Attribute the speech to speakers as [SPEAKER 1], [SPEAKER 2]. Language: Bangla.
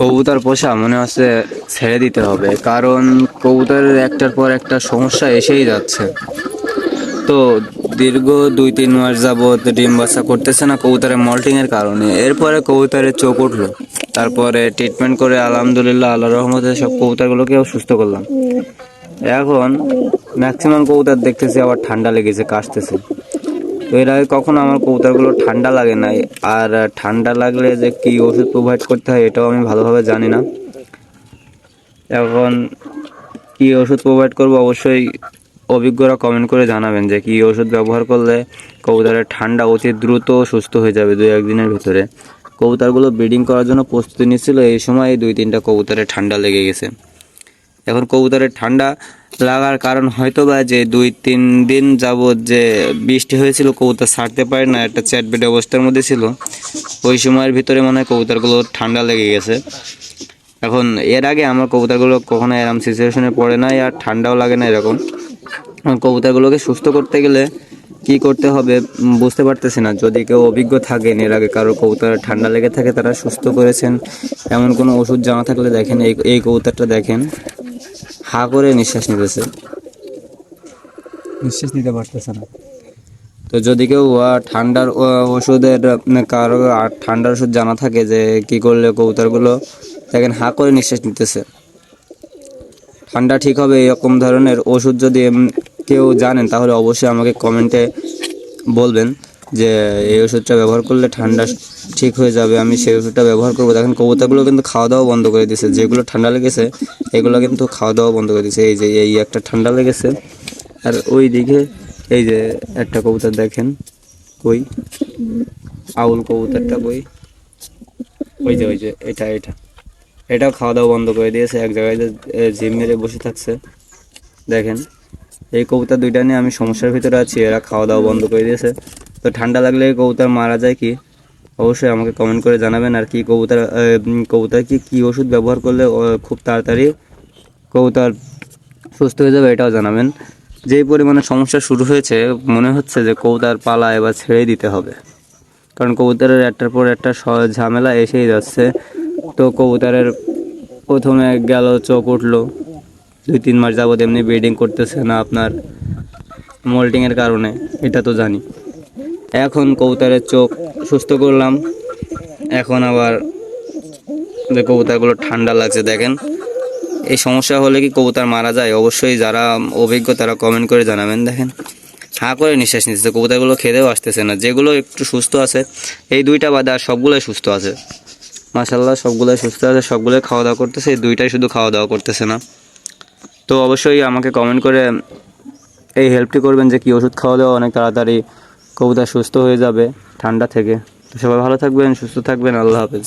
[SPEAKER 1] কবুতর পোষা মনে হচ্ছে ছেড়ে দিতে হবে, কারণ কবুতরের একটার পর একটা সমস্যা এসেই যাচ্ছে। তো দীর্ঘ দুই তিন মাস যাবত ডিম বাচ্চা করতেছে না কবুতরের মল্টিং এর কারণে। এরপরে কবুতরের চোখ উঠল, তারপরে ট্রিটমেন্ট করে আলহামদুলিল্লাহ আল্লাহ রহমতে সব কবুতরগুলোকেও সুস্থ করলাম। এখন ম্যাক্সিমাম কবুতর দেখতেছি আবার ঠান্ডা লেগেছে, কাশতেছে। তো এর আগে কখনো আমার কবুতরগুলো ঠান্ডা লাগে নাই। আর ঠান্ডা লাগলে যে কি ওষুধ প্রোভাইড করতে হয় এটাও আমি ভালোভাবে জানি না। এখন কি ওষুধ প্রোভাইড করব অবশ্যই অভিজ্ঞরা কমেন্ট করে জানাবেন যে কি ওষুধ ব্যবহার করলে কবুতরের ঠান্ডা অতি দ্রুত সুস্থ হয়ে যাবে দুই একদিনের ভিতরে। কবুতরগুলো ব্রিডিং করার জন্য প্রস্তুতি নিচ্ছিল, এই সময় দুই, তিনটা কবুতরের ঠান্ডা লেগে গেছে। এখন কবুতরের ঠান্ডা লাগার কারণ হয়তো বা যে দুই তিন দিন যাবৎ যে বৃষ্টি হয়েছিল, কবুতর ছাড়তে পারে না, একটা চ্যাটবেট অবস্থার মধ্যে ছিল। ওই সময়ের ভিতরে মনে হয় কবুতরগুলো ঠান্ডা লেগে গেছে। এখন এর আগে আমার কবুতরগুলো কখনো এরম সিচুয়েশনে পড়ে নাই আর ঠান্ডাও লাগে না এরকম। কবুতরগুলোকে সুস্থ করতে গেলে কি করতে হবে বুঝতে পারতেছি না। যদি কেউ অভিজ্ঞ থাকেন, এর আগে কারও কবুতর ঠান্ডা লেগে থাকে, তারা সুস্থ করেছেন, এমন কোনো ওষুধ জানা থাকলে দেখেন, এই এই কবুতরটা দেখেন। হা করে নিঃশ্বাস নিতেছে। নিঃশ্বাস নিতে পারতেছে না। তো যদি কেউ ঠান্ডার ওষুধের কারও ঠান্ডার ওষুধ জানা থাকে যে কি করলে কবুতরগুলো দেখেন হা করে নিঃশ্বাস নিতেছে। ঠান্ডা ঠিক হবে এরকম ধরনের ওষুধ যদি কেউ জানেন তাহলে অবশ্যই আমাকে কমেন্টে বলবেন যে এই ওষুধটা ব্যবহার করলে ঠান্ডা ঠিক হয়ে যাবে, আমি সেই ওষুধটা ব্যবহার করব। দেখেন, কবুতরগুলো কিন্তু খাওয়া দাওয়া বন্ধ করে দিয়েছে যেগুলো ঠান্ডা লেগেছে, এগুলো কিন্তু খাওয়া দাওয়া বন্ধ করে দিয়েছে এই যে, এই একটা ঠান্ডা লেগেছে। আর ওই দিকে এই যে একটা কবুতর দেখেন, কই? আউল কবুতরটা কই? ওই যে ওই যে, এটা এটা। এটাও খাওয়া দাওয়া বন্ধ করে দিয়েছে। এক জায়গায় জিম মেরে বসে থাকছে। দেখেন, এই কবুতর দুইটা নিয়ে আমি সমস্যার ভিতরে আছি। এরা খাওয়া দাওয়া বন্ধ করে দিয়েছে। তো ঠান্ডা লাগলে কবুতর মারা যায় কি? অবশ্যই আমাকে কমেন্ট করে জানাবেন আর কি কবুতর এ, উম, কবুতর কি ওষুধ ব্যবহার করলে খুব তাড়াতাড়ি কবুতর সুস্থ হয়ে যাবে এটাও জানাবেন। যেই পরিমাণে সমস্যা শুরু হয়েছে মনে হচ্ছে যে কবুতর পালা এবার ছেড়ে দিতে হবে। কারণ কবুতরের একটার পর একটা ঝামেলা এসেই যাচ্ছে। তো কবুতরের প্রথমে গেল চোখ উঠল। দুই তিন মাস যাবত এমনি ব্রিডিং করতেছে না আপনার মোল্টিংয়ের কারণে এটা তো জানি। এখন কবুতরের চোখ সুস্থ করলাম। এখন আবার কবুতরগুলো ঠান্ডা লাগছে, দেখেন। এই সমস্যা হলে কি কবুতর মারা যায়? অবশ্যই যারা অভিজ্ঞ, তারা কমেন্ট করে জানাবেন, দেখেন। হাঁ করে নিঃশ্বাস নিচ্ছে, কবুতরগুলো খেতেও আসতেছে না। যেগুলো একটু সুস্থ আছে, এই দুইটা বাদে আর সবগুলোই সুস্থ আছে। মাসাল্লাহ সবগুলোই সুস্থ আছে, সবগুলোই খাওয়া দাওয়া করতেছে, এই দুইটাই শুধু খাওয়া দাওয়া করতেছে না। তো অবশ্যই আমাকে কমেন্ট করে এই হেল্পটি করবেন যে কী ওষুধ খাওয়ালেও অনেক তাড়াতাড়ি কবুতর সুস্থ হয়ে যাবে। ঠান্ডা থেকে। সবাই ভালো থাকবেন সুস্থ থাকবেন আল্লাহ হাফেজ।